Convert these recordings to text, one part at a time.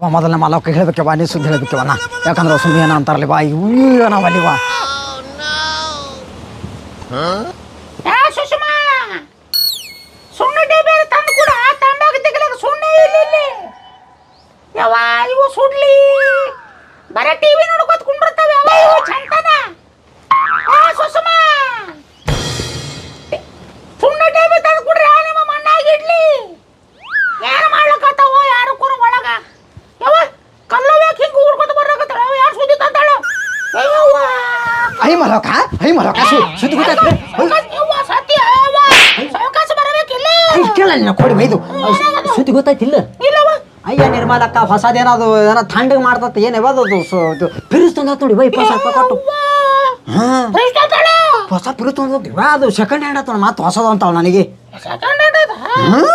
ಮೊದಲನೇ ಮಾಲಕ್ಕೆ ಹೇಳ್ಬೇಕವ ನೀ ಸುದ್ದಿ ಹೇಳ್ಬೇಕವ ನಾ. ಯಾಕಂದ್ರೆ ಸುಮ್ಮನೆ ಏನ ಅಂತಾರಲಿ ಬಾ ಇವ್ ನಾವಲ್ಲಿ ಬಾ ಏ, ಸುಷ್ಮಾ! ಸುಣ್ಣ ಡಬ್ಬಿ ತಂದು ಕೂಡ. ತಂಡಾಗ ತೆಗಲಾಗ ಸುಣ್ಣ ಇಲ್ಲ ಇಲ್ಲಿ. ಯಾವ ಸುಡ್ಲಿ. ಬರ ಟಿವಿ ಮಲಕ ಐ ಮಲಕ ಸುದ್ದಿ ಗೊತ್ತಾಯ್ತು ಯವ್ವ, ಸತ್ಯ. ಸಾವ್ಕಾಶ ಬರಬೇಕಿಲ್ಲ. ಕೇಳ ನಿನ್ನ ಕೊಡಿ ಬೈದು ಸುದ್ದಿ ಗೊತ್ತಾಯ್ತಿಲ್ಲ? ಇಲ್ಲವ ಅಯ್ಯ ನಿರ್ಮಲಕ್ಕ ಹೊಸದೇನದು ಏನೋ ಥಂಡಗೆ ಮಾಡ್ತತ್ತ ಏನು ಯಾವ್ದು ಅದು ಸು- ಇದು ನೋಡಿ ಬೈ ಇಪ್ಪತ್ತು ಸಾವಿರ ಕೊಟ್ಟು. ಹಾ. ಹೊಸ ತಂದತ್ ಇವ ಅದು ಸೆಕೆಂಡ್ ಹ್ಯಾಂಡ್ ಆತ ಮತ್ತೆ ಹೊಸದು ಅಂತಾವ ನನಗೆ. ಸೆಕೆಂಡ್ ಹ್ಯಾಂಡ್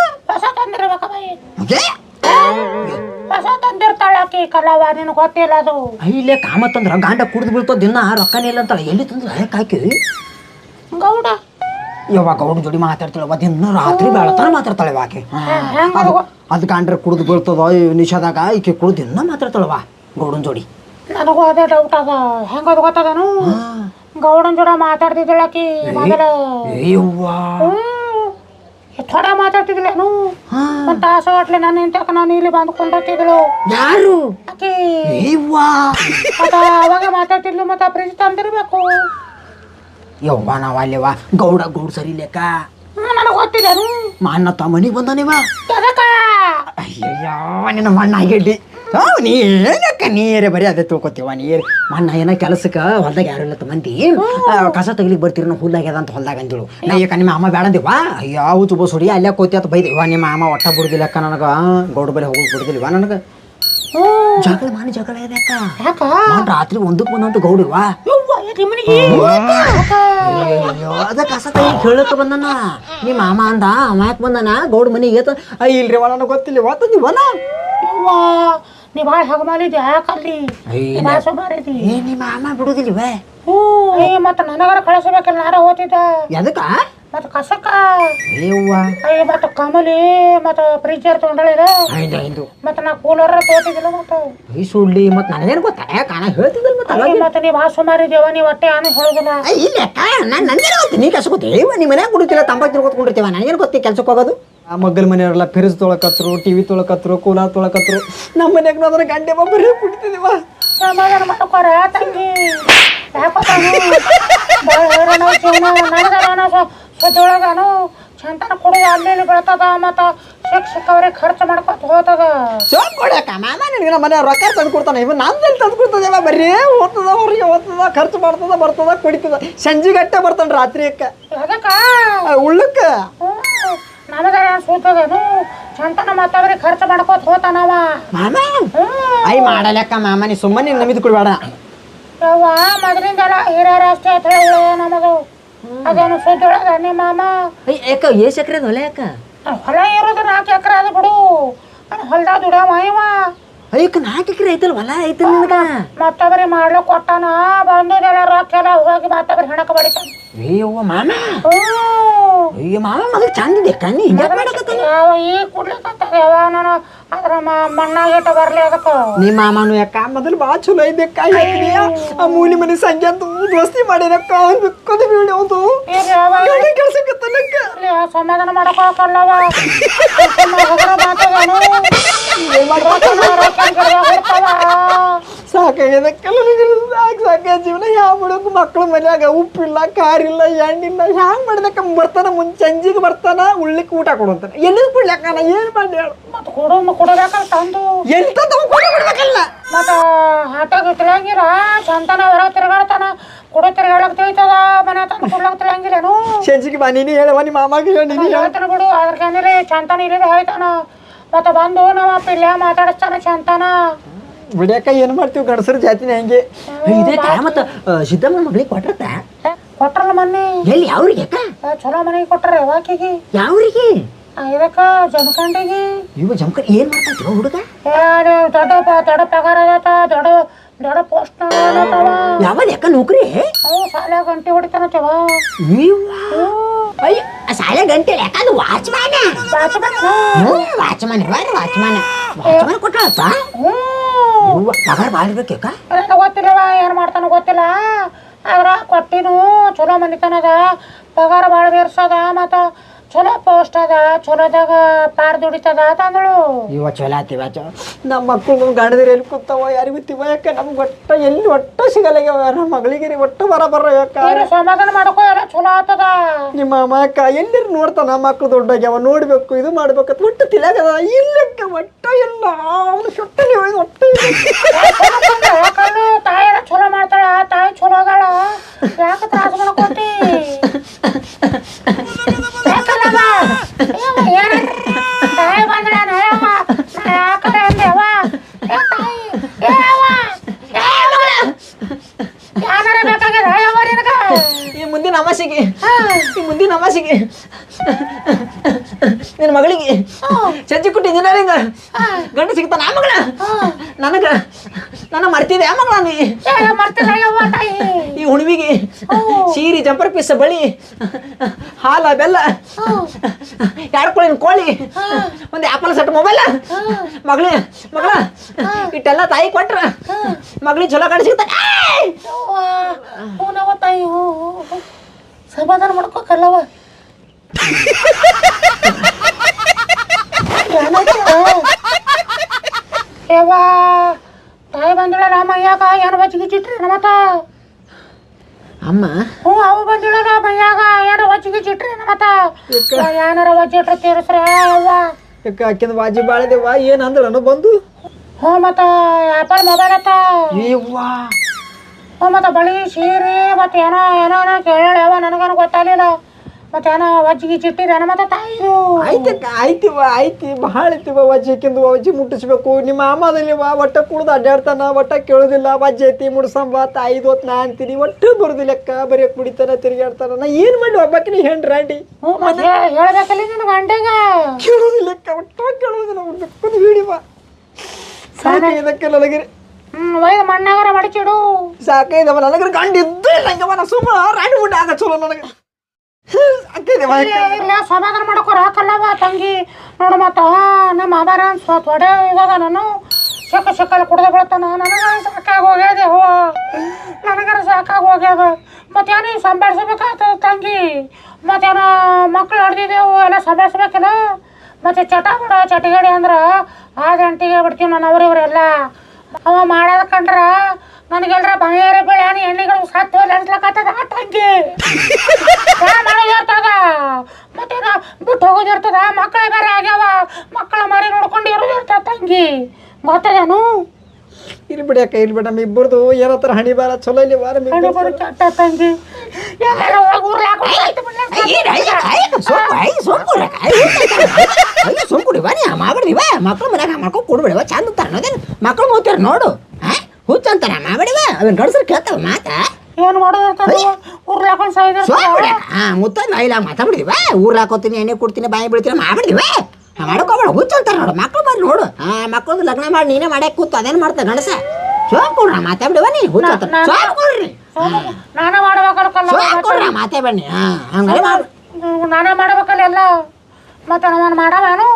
ಕಲವ ಗೊತ್ತಿಲ್ಲ ಅದು. ಇಲ್ಲೇ ಕಾಮತ್ತಂದ್ರ ಗಾಂಡ ಕುಡ್ದು ಬೀಳ್ತದ ದಿನ ರೊಕ್ಕನೇ ಇಲ್ಲ ಅಂತಾಳ ಎಲ್ಲಿ ತಂದ್ರೆ ಹಳಕ್ ಹಾಕಿ? ಗೌಡ. ಯಾವಾಗ ಗೌಡ ಜೋಡಿ ಮಾತಾಡ್ತಾಳೆ ದಿನ ರಾತ್ರಿ ಬೆಳತಾನ ಮಾತಾಡ್ತಾಳೆ ಇವ ಆಕೆ. ಹೆಂಗ್ ಅದು ಗಾಂಡ್ರ ಕುಡ್ದು ಬೀಳ್ತದ ಈ ನಿಷಾದಾಗ ಈಕೆ ಕುಡ್ದು ದಿನ ಮಾತಾಡ್ತಾಳವ ಗೌಡನ್ ಜೋಡಿ. ನನಗೂ ಅದೇ ಡೌಟ್ ಅದ. ಹೆಂಗದು ಗೊತ್ತದನು? ಗೌಡನ್ ಜೋಡ ಮಾತಾಡ್ತಿದ್ದಳಕಿ ಮೊದಲ. ಅಯ್ಯವ್ವಾ ಥೋಡೆ ಮಾತಾಡ್ತಿದ್ಲೇನು ಒಂದ್ ತಾಸು ಹೊಟ್ಲೆ ನಾನು ಇಂತಕ ನಾನು ಇಲ್ಲಿ ಬಂದು ಕೊಂಡೋಗ್ತಿದ್ಳು ಯಾರು? ಮತ್ತ ಅವಾಗ ಮಾತಾಡ್ತಿದ್ಲು ಮತ್ತ ಫ್ರಿಜ್ ತಂದಿರ್ಬೇಕು. ಯವ್ವ ನಾವ್ ಅಲ್ಲಿವ ಗೌಡ ಗೌಡ ಸರಿ ಲೆಕ್ಕ ನನಗೆ ಗೊತ್ತಿಲ್ಲನು ಮಾನ್ನ ತಮ್ಮನಿಗೆ ಮನಿಗೆ ಬಂದಾನಿವ ಅಯ್ಯಯ್ಯ ಅಯ್ಯಯ್ಯೋ ನಿನ್ನ ಮಣ್ಣ ಆಗಿಡ್ಡಿ ನೀ ಏನಕ್ಕ ನೀರೇ ಬರೀ ಅದೇ ತಿಳ್ಕೊತೀವ? ನೀರ್ ಮಣ್ಣ ಏನ ಕೆಲಸಕ್ಕೆ ಹೊಲ್ದಾಗ ಯಾರು ಇಲ್ಲ ಮಂದಿ? ಆ, ಕಸ ತೆಗಿಲಿಕ್ಕೆ ಬರ್ತೀರಿ ನಾವು ಹುಲ್ಲಾಗ್ಯದ ಅಂತ ಹೊಲ್ದಾಗ ಅಂದಿಳು. ನಾ ಈಗ ನಿಮ್ಮ ಅಮ್ಮ ಬೇಡ ಅಂದಿವ? ಅಯ್ಯೋ ತುಬ ಸುಡಿ ಅಲ್ಲೇ ಕೋತಿ ಅಂತ ಬೈದಿವ ನಿಮ್ಮ ಅಮ್ಮ ಒಟ್ಟ ಬಿಡುದಿಲ್ಲಕ್ಕ ನನಗೆ. ಗೌಡ ಬರೀ ಹೋಗಿ ಬಿಡುದಿಲ್ವ ನನಗೆ. ಜಗಳ ಮಾಡಿ ಜಗಳ ಇದೆ ಅಕ್ಕ. ಯಾಕ? ನಾನ್ ರಾತ್ರಿ ಒಂದಕ್ಕೆ ಬಂದಂತ ಗೌಡಿವಾ ಯವ್ವ ಯಾಕೆ? ಮನೆಗೆ ಅದ ಕಸ ತೆಗಿ ಕೇಳಕ್ಕೆ ಬಂದನ. ನಿಮ್ಮ ಮಾಮ ಅಂದ ಅವ ಯಾಕೆ ಬಂದನ? ಗೌಡ ಮನಿಗೆ ಏತ ಅಯ್ಯ ಇಲ್ರಿ ನನಗೆ ಗೊತ್ತಿಲ್ಲ. ನೀವನ ಯವ್ವ ನೀ ಭಾಳ ಹಗಮಾಲಿದ್ದೆ ಯಾಕಲ್ಲಿ ಅಯ್ಯ, ಭಾಳ ಸುಮಾರಿದಿ ಏ ನಿಮ್ಮ ಮಾಮ ಬಿಡುದಿಲ್ವೇ ಹ್ಞೂ ಏ ಮತ್ತೆ ನನಗರ ಕಳಿಸ್ಬೇಕಲ್ಲ ನಾರ ಹೋತಿದ್ದ ಎದಕ್ಕ? ಮತ್ತೆ ಕಸಕ್ಕ? ಅಯ್ಯವ್ವ ಅಯ್ಯ ಮತ್ತೆ ಕಮಲಿ ಮತ್ತೆ ಫ್ರಿಜ್ಜರ್ ತೊಗೊಂಡಳಿದ ಐದು ಐದು. ಮತ್ತೆ ನಾ ಕೂಲರ್ ತೋತಿದಿಲ್ಲ ಮತ್ತೆ ಈ ಸುಳ್ಳಿ ಮತ್ತೆ ನನಗೇನು ಗೊತ್ತಾ? ಕಾಣ ಹೇಳ್ತಿದ್ದಲ್ಲ ಮತ್ತೆ ಅಯ್ಯ, ಮತ್ತೆ ನೀ ಭಾಳ ಸುಮಾರಿದ್ದೇವ ನೀ ಹೊಟ್ಟೆ ಏನು ಹೇಳೋದಿಲ್ಲ. ಇಲ್ಲ ನಾನು ನನಗೇನು ಗೊತ್ತು? ನೀ ಕೆಲಸ ಗೊತ್ತೇ ನಿಮ್ಮ ಮನ್ಯಾಗ ಕುಡಿತಿಲ್ಲ ತಂಬಾಕು ತಿರ್ಕೊತ್ಕೊಂಡಿರ್ತೀವ ನನಗೇನು ಗೊತ್ತಿ ಕೆಲ್ಸಕ್ಕೆ ಹೋಗೋದು? ಆ ಮಗ್ಗಲ ಮನೆಯವರೆಲ್ಲ ಫಿರಿಸ್ ತೊಳಕತ್ರು ಟಿವಿ ತೊಳಕತ್ರು ಕೂಲರ್ ತೊಳಕತ್ರು. ನಮ್ಮ ಮನೆಯಾಗ ನೋಡ್ರೆ ಗಂಟೆ ಬರೀ ಕುಡಿತಿದೀವ ಚಂತನ ಅಲ್ಲಿ ಇಲ್ಲಿ ಬೀಳ್ತದ ಮತ್ತು ಖರ್ಚು ಮಾಡ್ಕೊತ ಹೋತದ. ಮಾಮ ನಿನಗೆ ನಮ್ಮ ಮನೆ ರೊಕ್ಕ ತಂದು ಕೊಡ್ತಾನೆ. ಇವ ನಂದಲ್ಲಿ ತಂದು ಬರೀ ಓದ್ತದ ಅವ್ರಿಗೆ ಓದ್ತದ ಖರ್ಚು ಮಾಡ್ತದ ಬರ್ತದ ಕುಡಿತದ. ಸಂಜೆಗೆ ಅಟ್ಟೆ ಬರ್ತಾನೆ ರಾತ್ರಿ ಅಕ್ಕ ಅದಕ್ಕ ಉಳ್ಳಕ್ಕ? ನಮಗ ಸೂತದನು ಚಂತನ ಮತ್ತವ್ರಿಗೆ ಖರ್ಚು ಮಾಡ್ಕೊತ ಹೋತಾನವ ಮಾಮ ಐ ಮಾಡಲಕ್ಕ ಮಾಮ ನೀ ಸುಮ್ಮನೆ ನಮಿದ್ ಕೊಡ್ಬೇಡ. ಯವ್ವ ಮೊದಲಿಂದೆಲ್ಲ ಹಿರಿಯರ ಅಷ್ಟೇ ಅಂತ ಹೇಳಿ ನಮಗ? ಅದೇನು ಸುದ್ದೊಳಗ ನಿಮ್ಮ ಮಾಮ? ಐ ಯಾಕ ಏಸ್ ಎಕರೆ ಹೊಲ ಯಾಕ? ಹೊಲ ಇರೋದು ನಾಲ್ಕು ಎಕರೆ ಅದು ಬಿಡು. ಹೊಲ್ದಾಗ ದುಡ್ಯಾವ ಇವ. ಅಯ್ಯಕ್ಕ ನಾಲ್ಕು ಐತಲ್ ಹೊಲ ಐತಿ ನಿನಗ? ಮತ್ತೊಬ್ಬರಿ ಕೊಟ್ಟಾನ ಬಂದದೆಲ್ಲ ರೊಕ್ಕ ಎಲ್ಲ ಹೋಗಿ ಮತ್ತೊಬ್ಬರಿ ಹೆಣಕ ಅಯ್ಯವ್ವ ಮಾಮ. ಅಯ್ಯೋ ಮಾಮ ಮಗ ಚಂದ ಇದೆ ಕಣ್ಣಿ ಹಿಂಗೆ ಮಾಡಕತ್ತಾನ? ಯಾವ ಈ ಯಾವ ನಾನು ಅದ್ರ ಬರ್ಲಿ ಅದಕ್ಕ. ನಿಮ್ಮ ಮಾಮನು ಯಾಕ? ಮೊದಲು ಭಾಳ ಚಲೋ ಆ ಮೂಲಿ ಮನೆ ಸಂಜೆ ಅಂತ ದೋಸ್ತಿ ಮಾಡಿರಕ್ಕ ಅವನು ಇಲ್ಲಿ ಸಮಾಧಾನ ಮಾಡಕ್ಕಾಗಲ್ಲವ ಸಾಕಾಗ್ಯದಕ್ಕೆಲ್ಲ ಸಾಕು ಸಾಕ ಜೀವನ ಯಾವ ಮಾಡಬೇಕು ಮಕ್ಕಳು ಮನ್ಯಾಗ ಉಪ್ಪಿಲ್ಲ ಕಾರಿಲ್ಲ ಎಣ್ಣಿಲ್ಲ ಹ್ಯಾಂಗ ಮಾಡ್ದಕ್ಕ ಬರ್ತಾನ ಮುಂಚೆ ಸಂಜಿಗೆ ಬರ್ತಾನ ಉಳ್ಳಿಕ್ಕೆ ಊಟ ಕೊಡುವಂತಾನ ಎಲ್ಲಿ ಕೊಡ್ಲಕ್ಕ ಏನು ಮಾಡಿ ಹೇಳು. ಮತ್ತೆ ಕೊಡೋನು ಕೊಡಬೇಕಲ್ಲ ತಂದು? ಎಲ್ಲಿ ತಂದು ಕೊಡ ಕೊಡ್ಬೇಕಲ್ಲ ಮತ್ತ ಆಟೋಗೆ ತಿಳಂಗಿಲ್ಲ ಸಂತಾನ ಹೊರ ತಿರುಗಾಡ್ತಾನ. ಕೊಡೋ ತಿರುಗಾಡಕ್ ತಿಳಿತದ ಮನೆ ತಂದು ಕೊಡ್ಲಕ್ ತಿಳಂಗಿಲ್ಲೇನು ಸಂಜಿಗೆ ಬಾ ನೀನು ಹೇಳವ ನಿಮ್ಮ ಮಾಮಾಗೆ ಹೇಳಿ ನೀನು ಹೇಳ್ತಾನೆ ಬಿಡು ಅದ್ರಕಂದ್ರೆ ಚಂತನ ಇಲ್ಲದೆ ಹೇಳ್ತಾನ ಮತ್ತ ಬಂದು ನಮ್ಮ ಪಿಲ್ಯ ಮಾತಾಡಿಸ್ತಾನ ಚಂತನ ಬಿಡ್ಯಾಕ ಏನು ಮಾಡ್ತೀವಿ? ಗಂಡಸರ ಜಾತಿನ ಹೆಂಗೆ. ಇದೇ ಮತ್ತ ಸಿದ್ದಮ್ಮ ಮಗಳಿಗೆ ಕೊಟ್ರತ್ತ ಕೊಟ್ರಲ್ಲ ಮೊನ್ನೆ. ಎಲ್ಲಿ? ಯಾವ್ರಿಗೆ ಚಲೋ ಮನೆಗೆ ಕೊಟ್ರ ಯಾವಾಕಿಗೆ. ಯಾವ್ರಿಗೆ? ಇದಕ್ಕ ಜಮಖಂಡಿಗೆ. ಇವ ಜಮಕ ಏನ್ ಮಾಡ್ತಾರ ಹುಡುಗ? ದೊಡ್ಡ ದೊಡ್ಡ ಪಗಾರ ಆಗತ್ತ ದೊಡ್ಡ ದೊಡ್ಡ ಪೋಸ್ಟ್ ಅದತ್ತವ ಯಾವ ಯಾಕ ನೌಕರಿ? ಸಾಲ ಗಂಟೆ ಹೊಡಿತಾನತ್ತವ ಅಯ್ಯ ಶಾಲೆ ಗಂಟೆ ಯಾಕಂದ್ರೆ ವಾಚ್ಮ್ಯಾನ ಬಾಚು ಬಾಚು ವಾಚ್ಮ್ಯಾನ್ ವಾಚ್ಮ್ಯಾನ ವಾಚ್ಮನ್ ಕೊಟ್ಟಾಳತ್ತ ಹ್ಞೂ ಪಗಾರ ಬಾಳಿರ್ಬೇಕ ನನಗೆ ಗೊತ್ತಿಲ್ಲವ ಏನು ಮಾಡ್ತಾನೋ ಗೊತ್ತಿಲ್ಲ ಆದ್ರ ಕೊಟ್ಟಿನು ಚಲೋ ಮನಿತನದ ಪಗಾರ ಭಾಳ ಬೇರ್ಸದ ಮತ್ತು ಚಲೋ ಪೋಸ್ಟ್ ಅದ ಚಲೋದಾಗ ಪಾರ್ ದುಡಿತದ ತಂದಳು. ಇವ ಚಲೋ ಆತಿವ ಚ. ನಮ್ಮ ಮಕ್ಕಳು ಗಂಡದಿರ ಎಲ್ಲಿ ಕೂತವ ಯಾರಿಗೂ ತಿವ ಯಾಕೆ ನಮ್ಗೆ ಒಟ್ಟ ಎಲ್ಲಿ ಒಟ್ಟ ಸಿಗಲ್ಲ ನಮ್ಮ ಮಗಳಿಗೆ ರೀ ಒಟ್ಟು ಬರ ಬರ ಯಾಕ ಸಮಾಧಾನ ಮಾಡ್ಕೋ ಎಲ್ಲ ಚಲೋ ಆತದ. ನಿಮ್ಮ ಅಮ್ಮಕ್ಕ ಎಲ್ಲಿರ್ ನೋಡ್ತಾನ ಮಕ್ಕಳು ದೊಡ್ಡಾಗ್ಯಾವ ನೋಡ್ಬೇಕು ಇದು ಮಾಡ್ಬೇಕು ಒಟ್ಟು ತಿಳಿಯಾಗದ ಇಲ್ಲಕ್ಕ ಒಟ್ಟ ಇಲ್ಲ ಅವನು ಸುಟ್ಟಲ್ಲಿ ಒಟ್ಟ ಯಾಕಂದ್ರೆ ತಾಯಿ ಚಲೋ ಮಾಡ್ತಾಳ ತಾಯಿ ಚಲೋ ಅದಾಳ. ಯಾಕೆ ತ್ರಾಸ ಮಾಡ್ಕೋತಿ? ಏವ್ವ, ಏನ? ಅಮಾಸಿಗೆ ಈ ಮುಂದಿನ ಅಮಾಸಿಗೆ ನಿನ್ನ ಮಗಳಿಗೆ. ಚಜ್ಜಿ ಕುಟ್ಟಿ ಇಂಜಿನಿಯರಿಂಗ್ ಗಂಡ ಸಿಗ್ತಾನ ಆ ಮಗಳ. ನನಗ ನನ್ನ ಮರ್ತಿದೆ ಆ ಮಗಳ ನೀ. ಈ ಹುಣವಿಗೆ ಸೀರೆ ಜಂಪರ್ ಪೀಸ್ ಬಳಿ ಹಾಲ ಬೆಲ್ಲ ಎರಡು ಕೋಳಿನ ಕೋಳಿ ಒಂದು ಆಪಲ್ ಸೆಟ್ ಮೊಬೈಲ್. ಮಗಳ ಮಗಳ ಇಟ್ಟೆಲ್ಲ ತಾಯಿ ಕೊಟ್ರ. ಮಗಳಿಗೆ ಚಲೋ ಗಂಡ ಸಿಗ್ತಾನ. ತಾಯಿ. ಸಮಾಧಾನ ಮಾಡ್ಕೋಕಲ್ಲವ? ಯವ್ವ ತಾಯಿ ಬಂದಿಳ ಮೈಯಾಗ ಏನು ಬಚ್ಚಿಗೆ ಚಿಟ್ರಿ ಮತ್ತ ಅಮ್ಮ. ಹ್ಞೂ ಅವು ಬಂದಿಳಲ್ಲ ಮೈಯಾಗ ಏನು ಬಚ್ಚಿಗೆ ಚಿಟ್ರಿ ಮತ್ತ ಏನಾರ ವಜ್ಜಿಟ್ರೆ ತೀರಿಸ್ರೆ ಅವ್ವ ಯಾಕ ಆಕಿನ ಬಾಜಿ ಬಾಳದೇವ ಏನ್ ಅಂದ್ರನು ಬಂದು? ಹ್ಞೂ ಮತ್ತ ಆಪಲ್ ಮೊಬೈಲ್ ಅತ್ತ? ಮತ್ತ ಬಳಿ ಸೀರೆ ಮತ್ತೆ ಏನೋ ಏನೋ ಏನೋ ಕೇಳ ಯವ್ವ ನನಗೇನು ಗೊತ್ತಾಗಲಿಲ್ಲ. ಮತ್ತೆ ಏನೋ ವಜ್ಜಿಗೆ ಚಿಟ್ಟಿರೇನ ಮತ್ತೆ ತಾಯಿದು. ಐತಿ ಐತಿ ಐತಿ ಬಹಳ ಒಜ್ಜಿ ವಜ್ಜಿಕ್ಕಿಂದು ವಜ್ಜಿ ಮುಟ್ಟಿಸ್ಬೇಕು. ನಿಮ್ಮ ಮಾಮದಲ್ಲಿ ವಾ ಒಟ್ಟ ಕುಡ್ದು ಅಡ್ಡಾಡ್ತಾನ ಒಟ್ಟ ಕೇಳೋದಿಲ್ಲ. ವಜ್ಜಿ ಐತಿ ಮುಡ್ಸಂಬ ತಾಯಿದು ಹೊತ್ತು ನಾ ಅಂತೀನಿ. ಒಟ್ಟು ಬರುದಿಲ್ಲಕ್ಕ ಬರೀ ಕುಡಿತಾನ ತಿರುಗಾಡ್ತಾನ ನಾ ಏನು ಮಾಡಿ ಒಬ್ಬಾಕಿನ ಮತ್ತೆ ಹೇಳ್ಬೇಕಲ್ಲ ನಿನ್ನ ಗಂಡಗ ಕೇಳೋದಿಲ್ಲಕ್ಕ ಒಟ್ಟ ಕೇಳೋದಿಲ್ಲ ಬೆಕ್ಕದು ಹಿಡಿವ. ಇದಕ್ಕೆ ನನಗೆ. ಒಯ್ದು ಮಣ್ಣಾಗರ ಮಡಚಿಡು ಸಾಕೈದವ ನನಗೆ ಗಂಡ ಇದ್ದು ಇಲ್ಲ. ಹಂಗವ ನಾ ಸುಮ್ಮ ರಾಣಿ ಮುಡ್ಡ ಆಗ ಚಲೋ ನನಗೆ. ಸಾಕೈದವ ಇಲ್ಲ ಸಮಾಧಾನ ಮಾಡ್ಕೊರ ಕಲ್ಲವ ತಂಗಿ. ನೋಡು ಮತ್ತ ನಮ್ಮ ಮಾಮಾರ ಸ್ವ ತೊಡೆ ಇವಾಗ ನಾನು ಸಕ್ಕ ಸಕ್ಕಲ್ಲಿ ಕುಡ್ದು ಬಿಡ್ತಾನ ನನಗ ಸಾಕಾಗಿ ಹೋಗ್ಯದೆ ಹೋ ನನಗರ ಸಾಕಾಗಿ ಹೋಗ್ಯದ. ಮತ್ತೇನು ಸಂಭಾಳಿಸ್ಬೇಕಾಗ್ತದ ತಂಗಿ. ಮತ್ತೇನ ಮಕ್ಕಳು ಹೊಡೆದಿದ್ದೆವು ಎಲ್ಲ ಸಂಭಾಳಿಸ್ಬೇಕಲ್ಲ. ಮತ್ತೆ ಚಟ ಬಿಡ ಚಟಿಗಡಿ ಅಂದ್ರೆ ಆ ಗಂಟಿಗೆ ಬಿಡ್ತೀವಿ ನಾನು ಅವ್ರಿವ್ರೆಲ್ಲ. ಅವ ಮಾಡೋದ ಕಂಡ್ರ ನನಗೆಲ್ರ ಬಂಗಾರ ಬೆಳೆ ಎಣ್ಣೆಗಳು ಸತ್ತು ಅನ್ಸ್ಲಕತ್ತದ? ಆ ತಂಗಿ. ಮಾಡೋದಿರ್ತದ ಮತ್ತೆ ಬಿಟ್ಟು ಹೋಗೋದಿರ್ತದ ಮಕ್ಕಳೇ ಬೇರೆ ಆಗ್ಯಾವ. ಮಕ್ಕಳ ಮರಿ ನೋಡ್ಕೊಂಡು ಇರೋದಿರ್ತದ ತಂಗಿ. ಗೊತ್ತದೇನು? ಇಲ್ಲಿ ಬಿಡಿ ಅಕ್ಕ ಇಲ್ಲಿ ಬಿಡ. ನಮ್ಮ ಇಬ್ಬರದು ಏನತ್ತರ ಹಣಿ ಬಾರ ಚಲೋ ಇಲ್ಲಿ ಬಾರ ಕಣ್ಣು ಬರು ಚಟ್ಟ ತಂಗಿ. ಎಲ್ಲಾರ ಒಳಗ್ ಊರ್ಲ್ ಹಾಕೊಂಡ್ ಸಾಯ್ತು ಬಿಡ್ಲೆ ಸುಮ್ಕುಡಿ ಬನ್ನಿ. ಮಾಡ್ಬಿಡಿವ ಮಕ್ಳು ಮನ್ಯಾಗ ಮಾಡ್ಕೊಂಡು ಕೊಡ್ಬಿಡಿವ. ಚಂದ ಅಂತಾರ ಅನ್ನೋದೇನು ಮಕ್ಳು ಮೂತಾರ ನೋಡು. ಹುಚ್ಚ ಅಂತಾರ ಮಾಡ್ಬಿಡಿವ ಅವನ್ ಗಡ್ಸರು ಕೇಳ್ತಾವ ಮಾತ? ಏನು ಮಾಡೋದು ಊರ್ಲ್ ಹಾಕೊಂಡ್ ಸಾಯ್ದಿರ್ತದ ಸೋಬಿಡ ಹಾ ಮುತ್ತ ಬಾಯಿಲ ಮಾತಾಡ್ಬಿಡಿವ ಊರ್ ಹಾಕೋತೀನಿ ಎಣ್ಣೆ ಕೊಡ್ತೀನಿ ಬಾಯಿ ಬಿಡ್ತೀನಿ ಮಾಡ್ಬಿಡಿವ ಮಾಡ್ಕೋಬೇಡ ಹುಚ್ಚ ಅಂತಾರೆ ನೋಡು ಮಕ್ಳು ಬಂದು ನೋಡು. ಆ ಮಕ್ಳದ್ದು ಲಗ್ನ ಮಾಡಿ ನೀನೇ ಮಾಡ್ಯಾಕ ಕೂತು ಅದೇನು ಮಾಡ್ತಾ ಗಣಸ ಮಾತೆ ಮಾತಾಡ್ಬಿಡಿವ ನೀ ಹುಚ್ಚ ಅಂತಾರೆ ನಾ- ಸೋಮ್ಕೊಡ್ರಿ ನಾನ ಮಾಡ್ಬೇಕಲ್ಲ ಕಲ್ಲ ಸೋಮ್ಕೊಡ್ರ ಮಾತೇ ಬನ್ನಿ ಹಂಗಾರೆ ಮಾಡಿ. ನಾನ ಮಾಡ್ಬೇಕಲ್ಲ ಎಲ್ಲ. ಮತ್ತೆ ನಾನು ಮಾಡವೇನು?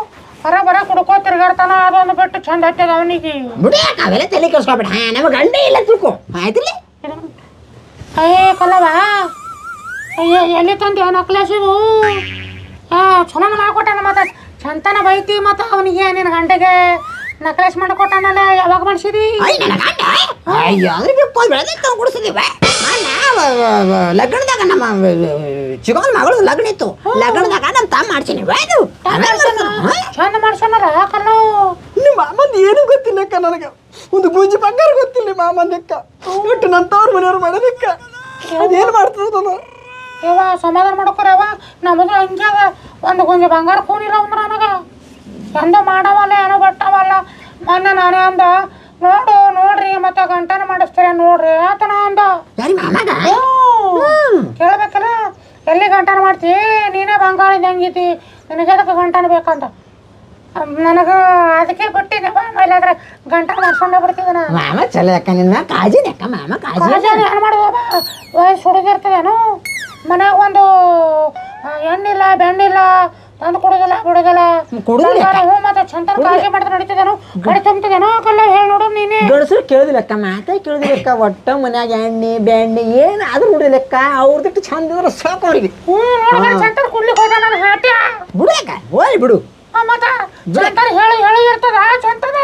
ಹೊರ ಬರ ಕುಡ್ಕೋ ತಿರ್ಗಾಡ್ತಾನ ಅದೊಂದು ಬಿಟ್ಟು ಚಂದ ಹತ್ತದ ಅವನಿಗೆ. ಬಿಡಿಯಾಕ ಅವೆಲ್ಲ ತಲೆ ಕೆಡ್ಸ್ಕೊಬೇಡ. ಹಾ ನಮ್ಮ ಗಂಡೇ ಇಲ್ಲ ತಿಳ್ಕೊ. ಆಯ್ತಿಲ್ಲ? ಏ ಕಲ್ಲವ ಅಯ್ಯ ಎಲ್ಲಿ ತಂದೆ ನಕ್ಲೇಸ್ ಇವು ಆ ಚಲೋನ ಮಾಡ್ಕೊಟ್ಟಾನ ಮತ್ತೆ ಚಂತನ ಬೈತಿ ಮತ್ತ ಅವನಿಗೆ ನಿನ್ನ ಗಂಟೆಗೆ ನಕಲೇಶ್ ಮಾಡ್ಕೊಟ್ಟಾನಲ್ಲ ಯಾವಾಗ ಮಾಡಿಸಿದಿ? ಲಗ್ನದಾಗ ನಮ್ಮ ಚಿಗೋನ್ ಮಗಳು ಲಗ್ನ ಇತ್ತು. ಲಗ್ನದಾಗ ನಮ್ಮ ತಮ್ಮ ಮಾಡ್ಸೀನಿ. ಚಂದ ಮಾಡ್ಸೋಣ ಕಣ್ಣು ನಿಮ್ಮ ಮಾಮಂದ ಏನು ಗೊತ್ತಿಲ್ಲಕ್ಕ ನನಗೆ. ಒಂದು ಗುಂಜಿ ಬಂಗಾರ ಗೊತ್ತಿಲ್ಲ ಮಾಮಂದಕ್ಕ. ಒಟ್ಟು ನನ್ನ ತವ್ರ ಮನೆಯವ್ರು ಮಾಡೋದಕ್ಕ ಅದೇನು ಮಾಡ್ತದ ಯವ್ವ ಸಮಾಧಾನ ಮಾಡ್ಕೊರವ ನಮ್ಮದು ಹಂಗೆ ಅದ. ಒಂದು ಗುಂಜ ಬಂಗಾರ ಕೂನಿಲ್ಲ ಅಂದ್ರೆ ನನಗೆ ಎಂದು ಮಾಡವಲ್ಲ ಏನೋ ಬಟ್ಟವಲ್ಲ. ಮೊನ್ನೆ ನಾನೇ ಅಂದ ನೋಡು ನೋಡ್ರಿ ಮತ್ತೆ ಗಂಟನ ಮಾಡಿಸ್ತೀರ ನೋಡ್ರಿ ಆತನ ಅಂದ. ಕೇಳ್ಬೇಕಲ್ಲ? ಎಲ್ಲಿ ಗಂಟನ ಮಾಡ್ತಿ? ನೀನೇ ಬಂಗಾರ ಹೆಂಗಿತಿ ನಿನಗೆ ಅದಕ್ಕೆ ಗಂಟನ ಬೇಕಂತ? ನನಗೆ ಅದಕ್ಕೆ ಬಿಟ್ಟಿದ್ದೆ. ಆಮೇಲೆ ಗಂಟನ ಮಾಡ್ಕೊಂಡೇ ಬಿಡ್ತಿದ್ದೆ ನಾನು. ಮಾಮ ಚಲೋ ಅಕ್ಕ ನಿನ್ನ ಕಾಜಿ ಅಕ್ಕ ಮಾಮ ಕಾಜಿ ಏನು ಮಾಡೋದವ ವಯಸ್ಸು ಹುಡುಗಿರ್ತದೇನು. ಮನ್ಯಾಗ ಒಂದು ಆ, ಎಣ್ಣಿಲ್ಲ ಬೆಣ್ಣಿಲ್ಲ ತಂದು ಕೊಡೋದಿಲ್ಲ ಬಿಡೋದಿಲ್ಲ ಕೊಡುದಿಲ್ಲ ಹ್ಞೂ ಮತ್ತೆ ಚಂದ ಕಾಳಜಿ ಮಾಡಿದ್ರೆ ನಡೀತದೇನು? ಕಡೆ ತುಂಬ್ತದೇನೋ? ಕಲ್ಲ ಹೇಳಿ ನೋಡು ನೀನೇ. ಅಕ್ಕ ಮಾತೆ ಮಾತೇ ಕೇಳುದಿಲ್ಲಕ್ಕ ಒಟ್ಟ ಮನ್ಯಾಗ ಎಣ್ಣೆ ಬೆಣ್ಣೆ ಏನಾದ್ರೂ ನೋಡಿಲ್ಲಕ್ಕ ಅವ್ರದಿಟ್ಟು ಚಂದ ಇದ್ರೆ ಸಾಕು ಅವ್ರಿಗೆ. ಹ್ಞೂ ನೋಡಿದ್ರೆ ಚಂದ ಕುಡ್ಲಿಕ್ಕೆ ಹೋದ ನಾನು ಹಾಟ್ಯ? ಬಿಡಕ್ಕ ಹೋಯ್ ಬಿಡು. ಮತ್ತ ಚಂತನ ಹೇಳಿ ಹೇಳಿ ಇರ್ತದ ಚಂತದ.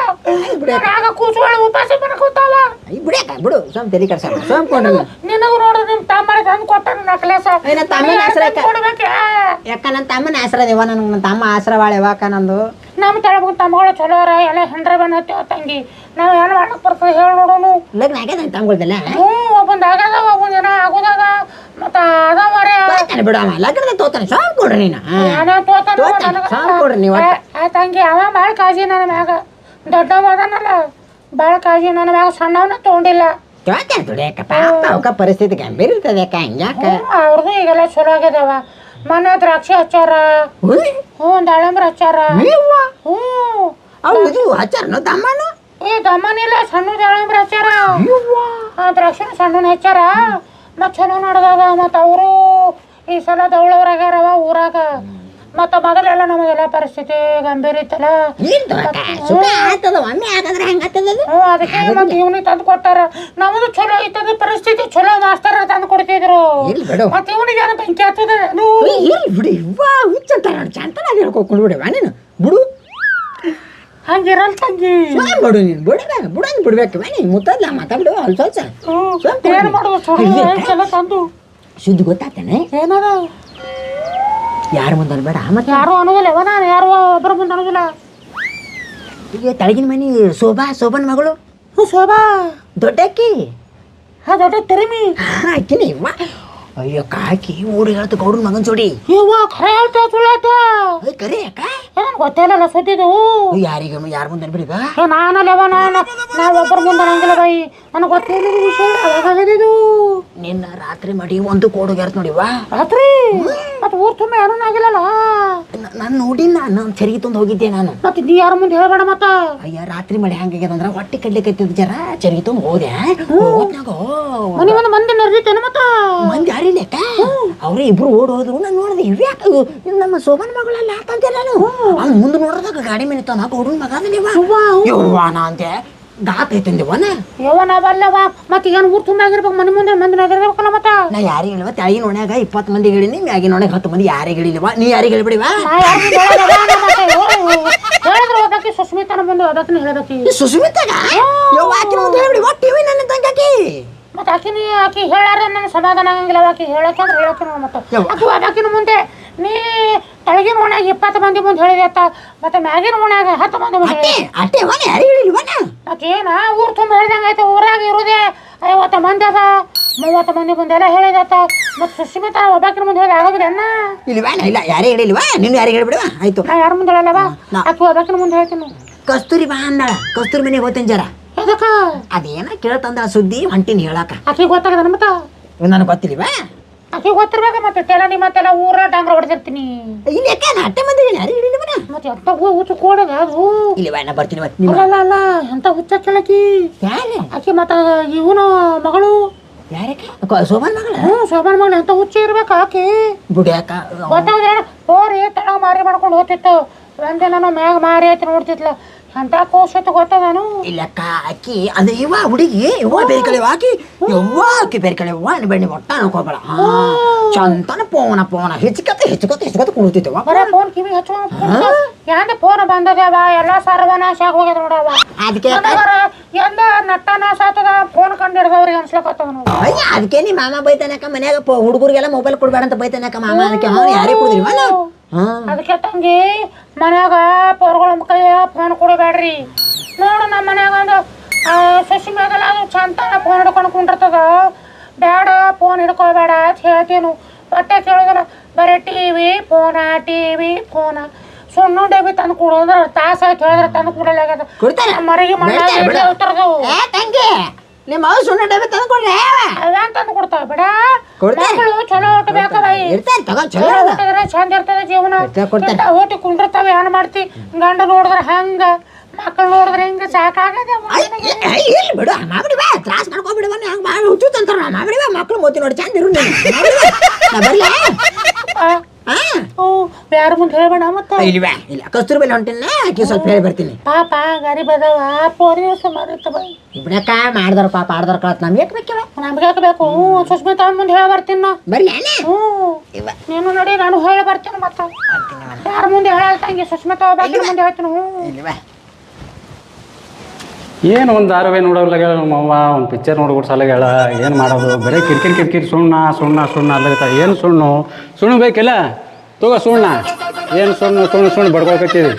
ಆಗ ಕೂಸುಗಳು ಉಪವಾಸ ಮಾಡ್ಕೊತಾವ ಐ ಬಿಡಕ್ಕ ಬಿಡು ಸ್ವಾಮಿ ತಲೆ ಕಡ್ಸ ಸ್ವಾಮಿ ಕೊಂಡ್ರಿ ನಿನಗೂ ನೋಡಿದ್ರೆ ನಿಮ್ ತಮ್ಮ ತಂದು ಕೊಟ್ಟಾನ ನಕ್ಲೇಸ ಏ, ನನ್ ತಮ್ಮನ ಹೆಸ್ರು ಯಾಕೆ? ಯಾಕ ನನ್ನ ತಮ್ಮನ ಆಸರ ದೇವ ನನಗೆ ನನ್ನ ತಮ್ಮ ಆಸರ ಬಾಳ ಯಾವಾಕ ನಂದು. ನಮ್ಮ ತೆಳಗ ತಮ್ಮಗಳು ಚಲೋ ಅರ ಎಲ್ಲ ಹೆಂಡ್ರ ಬಣ್ಣ ಹತ್ತೇವ ತಂಗಿ. ನಾವು ಏನು ಮಾಡಕ್ ಬರ್ತದೆ ಹೇಳಿ ನೋಡೋನು ಲಗ್ನ ಆಗ್ಯದ ತಮ್ಮಗಳ್ದಲ್ಲ ಹ್ಞೂ ಒಬ್ಬಂದು ಆಗದ ಒಬ್ಬಂದು ಏನೋ ಆಗೋದಾಗ ಮತ್ತ ಅದ ಮರೆ ತೋತಾನೆ ಬಿಡು ಅವ ಲಗ್ನದ ತೋತಾನೆ ಸ್ವಾಮಿ ಕೊಡ್ರಿ ನೀನು. ಹಾ. ಏನೋ ತೋತಾನ ತೋತಾನೆ, ಸಾಕು ಕೊಡ್ರಿ ನೀವು ಒಟ್ಟ. ಆ ತಂಗಿ ಅವ ಭಾಳ ಕಾಳಜಿ ನನ್ನ ಮ್ಯಾಗ. ದೊಡ್ಡವ ಅದಾನಲ್ಲ ಭಾಳ ಕಾಳಜಿ ನನ್ನ ಮ್ಯಾಗ. ಸಣ್ಣವನ್ನ ತೊಗೊಂಡಿಲ್ಲ. ತೋತಾನೆ ದುಡಿಯಕ್ಕ ಪಾಪ ಅವಕ್ಕ ಪರಿಸ್ಥಿತಿ ಗಂಭೀರ ಇರ್ತದೆ ಅಕ್ಕ ಹಂಗ್ಯಾಕ? ಅವ್ರದ್ದು ಈಗೆಲ್ಲ ಚಲೋ ಆಗ್ಯದವ. ಮನೆ ದ್ರಾಕ್ಷಿ ಹಚ್ಚಾರ. ಉಯ್, ಹ್ಞೂ ದಾಳಂಬ್ರ ಹಚ್ಚಾರ. ನೀವ್ವ? ಹ್ಞೂ ಅವು ಇದು ದಮ್ಮನು ಏ ದಮ್ಮನಿಲ್ಲ ಸಣ್ಣ ದಾಳಂಬ್ರ ಹಚ್ಚಾರ. ಆ ದ್ರಾಕ್ಷಿನ ಸಣ್ಣನ ಹಚ್ಚಾರ. ಮತ್ತು ಚಲೋ ನಡ್ದಾಗ ಮತ್ತು ಅವರು ಈ ಸಲ ದೌಳವ್ರಾಗ್ಯಾರವ ಊರಾಗ. ಮತ್ತು ಮೊದಲೆಲ್ಲ ನಮಗೆಲ್ಲ ಪರಿಸ್ಥಿತಿ ಗಂಭೀರ ಇತ್ತಲ್ಲ. ಹ್ಞೂ ಅದಕ್ಕೆ ಮತ್ತೆ ಇವನಿಗೆ ತಂದು ಕೊಟ್ಟಾರ. ನಮ್ಮದು ಚಲೋ ಇತ್ತದ ಪರಿಸ್ಥಿತಿ ಚಲೋ ಮಾಸ್ತರ ತಂದು ಕೊಡ್ತಿದ್ರು. ಮತ್ತೆ ಇವನಿಗೆ ಏನೋ ಬೆಂಕಿ ಹತ್ತದ. ಬಿಡಿ ಹುಚ್ಚಂತ ಚಂತನಾಗಿ ಹೇಳ್ಕೊಕೊಂಡು ಬಿಡವ ನೀನು. ಬಿಡು. ಹಂಗಿರಲ್ ತಂಗಿ. ಸ್ವಾಮಿ ಬಿಡು ನೀನು. ಬಿಡಬೇಕ ಬಿಡಂಗ್ ಬಿಡ್ಬೇಕು. ನೀನು ಮುತ್ತದ್ಲ ಮಾತಾಡ್ಬಿಡು ಅಲ್ಲಿ ಸ್ವಲ್ಪ. ಏನು ಮಾಡೋದು ಚಲೋ ತಂದು? ಸುದ್ದಿ ಗೊತ್ತಾಗ್ತಾನೆ? ಏನದ? ಯಾರು ಮುಂದೆ ಬೇಡ ಮತ್ತೆ? ಯಾರು ಅನ್ನೋದಿಲ್ಲ ಯಾವ ನಾನು ಯಾರು ಒಬ್ಬರ ಮುಂದೆ ಅನ್ನೋದಿಲ್ಲ. ಈಗ ತಳಗಿನ ಮನಿ ಶೋಭಾ ಶೋಭನ್ ಮಗಳು. ಹ್ಞೂ ಶೋಭಾ. ದೊಡ್ಡಕ್ಕಿ. ಹಾ ದೊಡ್ಡ ತೆರಿಮಿ. ಆಕಿನಿ ಇವ್ವ ಅಯ್ಯೋ ಕಾಕಿ ಓಡಿ ಹೇಳ್ತು ಗೌಡನ ಮಗನ್ ಜೋಡಿ. ಇವ ಖರೆ ಹೇಳ್ತಾ ಸುಳ್ಳು ಹೇಳ್ತಾ ಅಯ್ಯ ಕರಿ ಅಕ್ಕ ಏನು ಗೊತ್ತಿಲ್ಲ ಸುದ್ದಿದು ಯಾರಿಗ ಯಾರ ಮುಂದೆ ಅನ್ಬಿಡಿಗ ನಾನು ನಾನಲ್ಲವ ನಾನು. ನಾವು ಒಬ್ಬರ ಮುಂದೆ ಅನ್ನಂಗಿಲ್ಲ ಬಾಯಿ ನನಗೆ ಗೊತ್ತಿಲ್ಲ ಇದು ವಿಷಯ ಅವಾಗದಿದು ನಿನ್ನ ರಾತ್ರಿ ಮಡಿ ಒಂದು ಕೋಡು ಗೆರ್ತ ನೋಡಿವಾ ರಾತ್ರಿ? ಮತ್ತೆ ಊರ್ ತುಂಬ ಏನೂ ಆಗಿಲ್ಲಲ್ಲ? ನಾನು ನೋಡಿ ನಾನು ಚರಿಗೆ ತಂದು ಹೋಗಿದ್ದೆ ನಾನು. ಮತ್ತೆ ನೀ ಯಾರ ಮುಂದೆ ಹೇಳಬೇಡ ಮತ್ತ? ಅಯ್ಯ ರಾತ್ರಿ ಮಳೆ ಹಂಗಾಗ್ಯದ ಅಂದ್ರೆ ಹೊಟ್ಟೆ ಕಡ್ಲಿಕತ್ತಿದ್ ಜರ ಚರಿಗೆ ತಂದು ಹೋದೆ. ಹೋದ್ನಾಗ ಮನೆ ಮುಂದೆ ಮಂದಿ ನೆರೆದಿತ್ತೇನು ಮತ್ತ? ಮಂದಿ ಯಾರಿಲ್ಲ ಅವ್ರೇ ಇಬ್ರು ಓಡ್ ಹೋದ್ರು. ನಾನು ನೋಡಿದೆ ಇವ್ಯಾಕ ನಮ್ಮ ಸೋಮನ ಮಗಳಲ್ಲ ಅಂತಂದೆ ನಾನು. ಅಲ್ಲಿ ಮುಂದೆ ನೋಡಿದಾಗ ಗಾಡಿ ಮೇಲೆ ತಾನ ಹುಡುಗ ಮಗ ಯವ್ವ. ನಾ ಅಂತೆ ಗಾತ್ ಐತಂದಿವನ ಯವ್ವ ನಾವಲ್ಲವ ಮತ್ತೆ ಏನು ಊರು ತುಂಬ ಮನೆ ಮುಂದೆ ಮಂದಿ ನೆರೆದಿರ್ಬೇಕಲ್ಲ ಮತ್ತ? ನಾ ಯಾರಿಗೆ ಹೇಳಿವ ತೆಳಗಿನ ಒಣ್ಯಾಗ ಇಪ್ಪತ್ತು ಮಂದಿ ಹೇಳಿನಿ ಮ್ಯಾಗಿ ಹತ್ತು ಮಂದಿ ಯಾರಿಗೆ ಹೇಳಿಲ್ವ? ನೀ ಯಾರಿಗೆ ಹೇಳಿಬಿಡಿವ? ಸುಸ್ಮಿತನ ಸುಸ್ಮಿತಾಗ? ಯವ್ವ ಆಕಿನ ಹೇಳಿಬಿಡಿ. ಒಟ್ಟು ಟಿವಿ ನನ್ನ ತಂಗಾಕಿ ಮತ್ತೆ ಆಕಿನ ಆಕಿ ಹೇಳಾರ ನನ್ನ ಸಮಾಧಾನ ಆಗಂಗಿಲ್ಲ ಆಕಿ. ಹೇಳಕ್ಕೆ ಅಂದ್ರೆ ಹೇಳಕ್ಕೆ ಮತ್ತೆ. ಯವ್ವ. ಆಕಿ ಆಕಿನ ಮುಂದೆ. ನೀ ತೆಳಗಿನ ಓಣ್ಯಾಗ ಇಪ್ಪತ್ತು ಮಂದಿ ಮುಂದೆ ಹೇಳಿದೆತ್ತ ಮತ್ತೆ ಮ್ಯಾಗಿನ ಓಣ್ಯಾಗ ಹತ್ತು ಮಂದಿ ಮುಂದೆ ಅಟ್ಟೆ ಹೇಳಿದೆ. ಅಟ್ಟೆ ಅವನ ಯಾರಿಗೆ ಹೇಳಿಲ್ವನ ಮತ್ತೆ ಏನ ಊರ್ ತುಂಬ ಹೇಳ್ದಂಗೆ ಆಯ್ತು ಊರಾಗ ಇರುದೇ ಐವತ್ತು ಮಂದಿ ಅದ ಮೂವತ್ತು ಮಂದಿ ಮುಂದೆ ಎಲ್ಲ ಹೇಳಿದತ್ತ ಮತ್ತೆ ಸುಸ್ಮಿತಾ ಒಬ್ಬಾಕಿನ ಮುಂದೆ ಹೇಳಿ ಆಗೋದಿಲ್ಲ ಅಣ್ಣ. ಇಲ್ವಾ ಇಲ್ಲ ಯಾರೇ ಹೇಳಿಲ್ವಾ ನೀನು ಯಾರಿಗೆ ಹೇಳಿಬಿಡುವ ಆಯ್ತು. ನಾ ಯಾರ ಮುಂದೆ ಹೇಳಲ್ಲವ ಆಕಿ ಒಬ್ಬಾಕಿನ ಮುಂದೆ ಹೇಳ್ತೀನಿ ಕಸ್ತೂರಿ ಬಾ ಅಂದಾಳ ಕಸ್ತೂರಿ ಮನೆಗೆ ಹೋಗ್ತೇನೆ ಜರ. ಅದಕ್ಕ ಅದೇನ ಕೇಳ್ತಂದ ಸುದ್ದಿ ಹೊಂಟಿನ ಹೇಳಾಕ. ಅಕ್ಕಿ ಗೊತ್ತಾಗದ ಮತ್ತ ನನಗೆ ಗೊತ್ತಿಲ್ವಾ ಆಕಿ ಗೊತ್ತಿರ್ಬೇಕ ಮತ್ತೆ ತೆಲನಿ ಮತ್ತೆಲ್ಲ ಊರ ಡಾಂಗ್ರ ಹೊಡೆದಿರ್ತೀನಿ. ಇಲ್ಲಿ ಯಾಕೆ ನಾ ಅಟ್ಟೆ ಮಂದಿ ಯಾರಿಗೆ ಹೇಳಿಲ್ವನ ಮತ್ತೆ ಎಂತ ಹುಚ್ಚು ಕೋಡದ ಅದು? ಇಲ್ಲಿ ನಾ ಬರ್ತೀನಿ ಮತ್ತೆ ನಿಮ್ಮ ಅಲ್ಲ ಅಲ್ಲ ಎಂತ ಹುಚ್ಚ ಕೇಳಕಿ ಯಾರೇ? ಆಕಿ ಮತ್ತ ಇವನು ಮಗಳು? ಯಾರಕ್ಕೆ ಸೋಮನ್ ಮಗಳ? ಹ್ಞೂ ಸೋಮನ್ ಮಗಳು ಎಂತ ಹುಚ್ಚ ಇರ್ಬೇಕ ಆಕಿ? ಬುಡ್ಯಾಕ ಗೊತ್ತಾಗ್ರ ಹೋರಿ ತಡ ಮಾರಿ ಮಾಡ್ಕೊಂಡು ಹೋಗ್ತಿತ್ತು. ಒಂದಿನ ಮ್ಯಾಗ ಮಾರಿ ಆಯ್ತು ನೋಡ್ತಿತ್ಲ ಎಂತ ಕೋಶತ್ತು ಗೊತ್ತದಾನು ಇಲ್ಲಕ್ಕ ಅಕ್ಕಿ ಅಂದ್ರೆ ಇವ ಹುಡುಗಿ ಇವ ಬೇರೆ ಕಡೆ ಆಕಿ ಯವ್ವ ಅಕ್ಕಿ ಬೇರೆ ಕಡೆ ಅವ್ವ ಬೆಣ್ಣೆ ಒಟ್ಟ ಅನ್ಕೋಬೇಡ ಚಂತನ ಪೋನ ಪೋನ ಹೆಚ್ಚಕತ್ತ ಹೆಚ್ಚಕತ್ತ ಹೆಚ್ಚಕತ್ತ ಕುಡ್ತಿದ್ದವ ಬರೇ ಫೋನ್ ಕಿವಿ ಹಚ್ಚೋ ಯಾಂದ ಫೋನ್ ಬಂದದವ ಎಲ್ಲ ಸರ್ವನಾಶ ಆಗಿ ಹೋಗ್ಯದ ನೋಡವ ಅದಕ್ಕೆ ನಟ್ಟ ನಾಶ ಆತದ? ಫೋನ್ ಕಂಡು ಹಿಡ್ದವ್ರಿಗೆ ಅನ್ಸ್ಲಕತ್ತದ ನೋಡು. ಅದಕ್ಕೆ ನಿಮ್ಮ ಮಾಮ ಬೈತಾನಕ್ಕ ಮನ್ಯಾಗ ಹುಡುಗರಿಗೆಲ್ಲ ಮೊಬೈಲ್ ಕೊಡ್ಬೇಡ ಅಂತ ಬೈತಾನಕ್ಕ ಮಾಮ. ಅದಕ್ಕೆ ಅವ್ನು ಯಾರಿಗೆ ಕೊಡುದಿಲ್ವನ ಹಾ ಅದಕ್ಕೆ ತಂಗಿ ಮನ್ಯಾಗ ಪೋರ್ಗಳ ಕೈಯ ಫೋನ್ ಕೊಡಬೇಡ್ರಿ. ನೋಡು ನಮ್ಮ ಮನ್ಯಾಗ ಒಂದು ಸಸಿ ಮೇಗಲ್ಲ ಅದು ಚಂತನ ಫೋನ್ ಹಿಡ್ಕೊಂಡು ಕುಂಡಿರ್ತದ. ಬೇಡ ಫೋನ್ ಹಿಡ್ಕೋಬೇಡ ಅಂತ ಹೇಳ್ತೀನಿ. ಹೊಟ್ಟೆ ಕೇಳೋದಿಲ್ಲ. ಬರೀ ಟಿ ವಿ ಫೋನ ಟಿ ವಿ ಫೋನ ಸುಣ್ಣು ಡಬ್ಬಿ ತಂದು ಕೊಡೋದ್ರ ತಾಸ ಆಯ್ತು ಹೇಳಿದ್ರೆ ತಂದು ಕೊಡಲಾಗ್ಯದ ಮರಿಗೆ ಉತ್ತರದು ಏ ತಂಗಿ. ನಿಮ್ಮ ಸುಣ್ಣ ಡಬ್ಬಿ ತಂದು ಕೊಡ್ರಿ ಅವೇನ್ ತಂದು ಕೊಡ್ತಾವ ಬಿಡ. ಕೊಡ್ತಾರೆ. ಮಕ್ಕಳು ಚಲೋ ಊಟ ಬೇಕವೈ ಇರ್ತಾರೆ ತಗೋ ಚಲೋ ಅದ. ಚಂದ ಇರ್ತದ ಜೀವನ. ಇರ್ತದೆ, ಕೊಡ್ತಾರೆ. ಇಂಥ ಊಟ ಕುಂಡಿರ್ತಾವ ಏನ್ ಮಾಡ್ತಿ? ಗಂಡ ನೋಡಿದ್ರ ಹಂಗ ಮಕ್ಕಳು ನೋಡಿದ್ರ ಹಿಂಗ ಸಾಕಾಗದ ಇಲ್ಲಿ ಬಿಡು ಮಾಡ್ಬಿಡಿ ಬಾ ತ್ರಾಸ ಮಾಡ್ಕೊಬಿಡಿ ಬನ್ನಿ ಹಂಗೆ ಮಾಡಿ ಹುಚ್ಚು ತಂತಾರ ಮಾಡ್ಬಿಡಿ ಬಾ ಮಕ್ಳು ಮೋತಿ ನೋಡಿ ಚಂದ ಇರು ನೀನು. ಮಾಡ್ಬಿಡಿ ಬಾ. ನಾ ಬರ್ಲಾ ಓ ಯಾರ ಮುಂದೆ ಹೇಳಬೇಡ ಮತ್ತೆ? ಇಲ್ವಾ? ಇಲ್ಲ ಕಸ್ತೂರಿ ಬಲ್ಲಿ ಹೊಂಟಿನ. ಆಕಿ ಸ್ವಲ್ಪ ಹೇಳಿ ಬರ್ತೀನಿ. ಪಾಪ ಗರೀಬ್ ಅದಾವ ಪೋರಿ ಸುಮಾರಿರ್ತವ ಇಬ್ರಕ್ಕ ಮಾಡ್ದಾರ ಪಾಪ ಆಡ್ದಾರ ಕಳತ್. ನಮ್ಗೆ ಯಾಕೆ ಬೇಕಿವ? ನಮ್ಗೆ ಯಾಕೆ ಬೇಕು? ಸುಸ್ಮಿತ ಅವ್ನ ಮುಂದೆ ಹೇಳಿ ಬರ್ತೀನಿ ನಾ. ಬರ್ಲಿ ಹ್ಞೂ. ಇವ ನೀನು ನೋಡಿ ನಾನು ಹೇಳಿ ಬರ್ತೀನಿ ಮತ್ತ. ಯಾರ ಮುಂದೆ ಹೇಳಲ್ತಂಗೆ ಸುಷ್ಮಿತ ಬಾಗಿನ ಮುಂದೆ ಹೇಳ್ತೀನಿ ಹ್ಞೂ. ಇಲ್ವಾ? ಏನು ಒಂದು ಧಾರಾವಾಹಿ ನೋಡೋಲ್ಲ ನಮ್ಮವ್ವ ಒಂದು ಪಿಕ್ಚರ್ ನೋಡ್ಬಿಟ್ಟು ಸಲಗ್ಯಾಳ ಏನು ಮಾಡೋದು? ಬರೀ ಕಿರ್ಕಿರಿ ಕಿರ್ಕಿರಿ ಸುಣ್ಣ ಸುಣ್ಣ ಸುಣ್ಣ ಅಲ್ಲ ಏನು ಸುಣ್ಣು? ಸುಣ್ಣು ಬೇಕಿಲ್ಲ? ತಗೋ ಸುಣ್ಣ. ಏನು ಸುಣ್ಣು ಸುಣ್ಣು ಸುಣ್ಣು ಬಡ್ಕೊಳ್ಕತ್ತೀವಿ